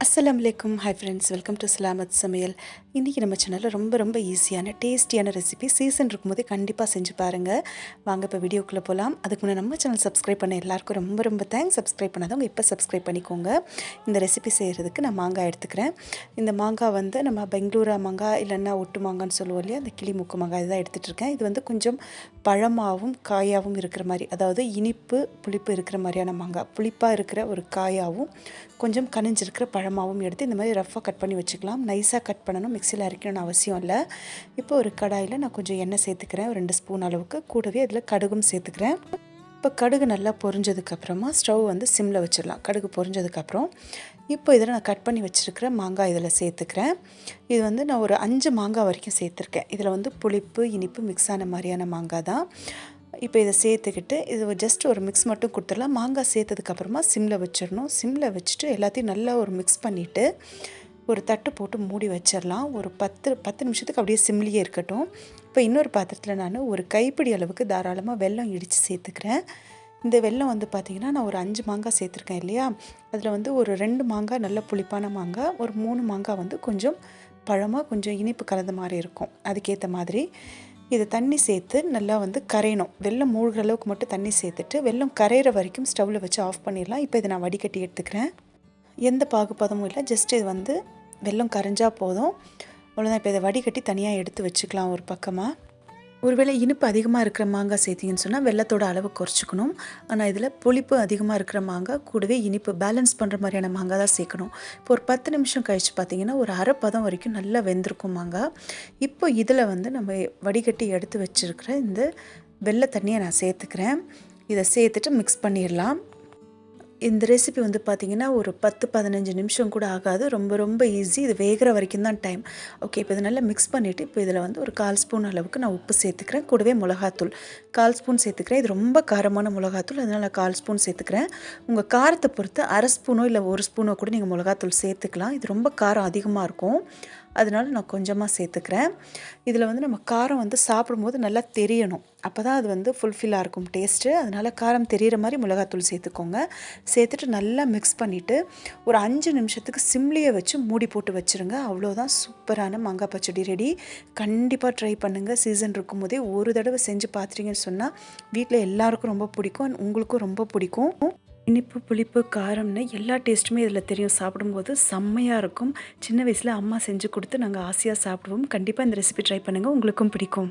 அஸ்லாம் வலைக்கும் hi friends welcome to Salamat சமையல் இன்றைக்கி நம்ம சேனலில் ரொம்ப ரொம்ப ஈஸியான டேஸ்டியான ரெசிபி சீசன் இருக்கும்போதே கண்டிப்பாக செஞ்சு பாருங்கள் வாங்க இப்போ வீடியோக்குள்ளே போகலாம் அதுக்கு முன்னே நம்ம சேனல் சப்ஸ்கிரைப் பண்ண எல்லாருக்கும் ரொம்ப ரொம்ப தேங்க்ஸ் சப்ஸ்கிரைப் பண்ணாதவங்க இப்போ சப்ஸ்கிரைப் பண்ணிக்கோங்க. இந்த ரெசிபி செய்கிறதுக்கு நான் மாங்காய் எடுத்துக்கிறேன். இந்த மாங்காய் வந்து நம்ம பெங்களூரா மாங்காய் இல்லைன்னா ஒட்டு மாங்கான்னு சொல்லுவோம் இல்லையா? அந்த கிளிமுக்கு மாங்காய் இதுதான் எடுத்துகிட்டு இருக்கேன். இது வந்து கொஞ்சம் பழமாகவும் காயாகவும் இருக்கிற மாதிரி அதாவது இனிப்பு புளிப்பு இருக்கிற மாதிரியான மாங்காய். புளிப்பாக இருக்கிற ஒரு காயாகவும் கொஞ்சம் கனிஞ்சிருக்கிற பழமாகவும் எடுத்து இந்த மாதிரி ரஃப்பாக கட் பண்ணி வச்சுக்கலாம். நைஸாக கட் பண்ணணும். மிக்சியில் அரைக்கணும்னு அவசியம் இல்லை. இப்போ ஒரு கடாயில் நான் கொஞ்சம் எண்ணெய் சேர்த்துக்கிறேன். ஒரு ரெண்டு ஸ்பூன் அளவுக்கு. கூடவே அதில் கடுகும் சேர்த்துக்கிறேன். இப்போ கடுகு நல்லா பொரிஞ்சதுக்கப்புறமா ஸ்டவ் வந்து சிம்மில் வச்சிடலாம். கடுகு பொரிஞ்சதுக்கப்புறம் இப்போ இதில் நான் கட் பண்ணி வச்சுருக்கிற மாங்காய் இதில் சேர்த்துக்கிறேன். இது வந்து நான் ஒரு அஞ்சு மாங்காய் வரைக்கும் சேர்த்துருக்கேன். இதில் வந்து புளிப்பு இனிப்பு மிக்ஸ் ஆன மாதிரியான மாங்காய் தான். இப்போ இதை சேர்த்துக்கிட்டு இது ஜஸ்ட் ஒரு மிக்ஸ் மட்டும் கொடுத்துடலாம். மாங்காய் சேர்த்ததுக்கப்புறமா சிம்மில் வச்சிடணும். சிம்மில் வச்சுட்டு எல்லாத்தையும் நல்லா ஒரு மிக்ஸ் பண்ணிவிட்டு ஒரு தட்டு போட்டு மூடி வச்சிடலாம். ஒரு பத்து பத்து நிமிஷத்துக்கு அப்படியே சிம்லியே இருக்கட்டும். இப்போ இன்னொரு பாத்திரத்தில் நான் ஒரு கைப்பிடி அளவுக்கு தாராளமாக வெல்லம் இடித்து சேர்த்துக்கிறேன். இந்த வெல்லம் வந்து பார்த்திங்கன்னா நான் ஒரு அஞ்சு மாங்காய் சேர்த்துருக்கேன் இல்லையா? அதில் வந்து ஒரு ரெண்டு மாங்காய் நல்ல புளிப்பான மாங்காய் ஒரு மூணு மாங்காய் வந்து கொஞ்சம் பழமாக கொஞ்சம் இனிப்பு கலந்த மாதிரி இருக்கும். அதுக்கேற்ற மாதிரி இதை தண்ணி சேர்த்து நல்லா வந்து கரையணும். வெள்ளம் மூழ்கிற அளவுக்கு மட்டும் தண்ணி சேர்த்துட்டு வெள்ளம் கரையிற வரைக்கும் ஸ்டவ்வில் வச்சு ஆஃப் பண்ணிடலாம். இப்போ இதை நான் வடிகட்டி எடுத்துக்கிறேன். எந்த பாகுபதமும் இல்லை. ஜஸ்ட் இது வந்து வெள்ளம் கரைஞ்சால் போதும். அவ்வளோதான் இப்போ இதை வடிகட்டி தனியாக எடுத்து வச்சுக்கலாம் ஒரு பக்கமாக ஒருவேளை இனிப்பு அதிகமாக இருக்கிற மாங்காய் சேர்த்திங்கன்னு சொன்னால் வெள்ளத்தோட அளவு குறைச்சிக்கணும். ஆனால் இதில் புளிப்பு அதிகமாக இருக்கிற மாங்காய் கூடவே இனிப்பு பேலன்ஸ் பண்ணுற மாதிரியான மாங்காய் தான் சேர்க்கணும். இப்போ ஒரு பத்து நிமிஷம் கழித்து பார்த்தீங்கன்னா ஒரு அரை பதம் வரைக்கும் நல்லா வெந்திருக்கும் மாங்காய் இப்போ இதில் வந்து நம்ம வடிகட்டி எடுத்து வச்சுருக்கிற இந்த வெள்ளை தண்ணியை நான் சேர்த்துக்கிறேன். இதை சேர்த்துட்டு மிக்ஸ் பண்ணிடலாம். இந்த ரெசிபி வந்து பார்த்திங்கன்னா ஒரு பத்து பதினஞ்சு நிமிஷம் கூட ஆகாது. ரொம்ப ரொம்ப ஈஸி இது வேகிற வரைக்கும் தான் டைம் ஓகே இப்போ இதை நல்லா மிக்ஸ் பண்ணிவிட்டு இப்போ இதில் வந்து ஒரு கால் ஸ்பூன் அளவுக்கு நான் உப்பு சேர்த்துக்கிறேன். கூடவே மிளகாத்தூள். கால் ஸ்பூன் சேர்த்துக்கிறேன். இது ரொம்ப காரமான மிளகாத்தூள். அதனால் கால் ஸ்பூன் சேர்த்துக்கிறேன். உங்கள் காரத்தை பொறுத்து அரை ஸ்பூனோ இல்லை ஒரு ஸ்பூனோ கூட நீங்கள் மிளகாத்தூள் சேர்த்துக்கலாம். இது ரொம்ப காரம் அதிகமாக இருக்கும். அதனால நான் கொஞ்சமாக சேர்த்துக்கிறேன். இதில் வந்து நம்ம காரம் வந்து சாப்பிடும்போது நல்லா தெரியணும். அப்போ தான் அது வந்து ஃபுல்ஃபில்லாக இருக்கும் டேஸ்ட்டு அதனால் காரம் தெரிகிற மாதிரி மிளகாத்தூள் சேர்த்துக்கோங்க. சேர்த்துட்டு நல்லா மிக்ஸ் பண்ணிவிட்டு ஒரு அஞ்சு நிமிஷத்துக்கு சிம்லியை வச்சு மூடி போட்டு வச்சுருங்க. அவ்வளோதான் சூப்பரான மாங்காய் பச்சடி ரெடி கண்டிப்பாக ட்ரை பண்ணுங்கள் சீசன் இருக்கும்போதே ஒரு தடவை செஞ்சு பார்த்துட்டீங்கன்னு சொன்னால் வீட்டில் எல்லாருக்கும் ரொம்ப பிடிக்கும். அண்ட் உங்களுக்கும் ரொம்ப பிடிக்கும். இனிப்பு புளிப்பு காரம்னு எல்லா டேஸ்ட்டுமே இதில் தெரியும். சாப்பிடும்போது செம்மையாக இருக்கும். சின்ன வயசில் அம்மா செஞ்சு கொடுத்து நாங்கள் ஆசையாக சாப்பிடுவோம். கண்டிப்பாக இந்த ரெசிபி ட்ரை பண்ணுங்கள் உங்களுக்கும் பிடிக்கும்.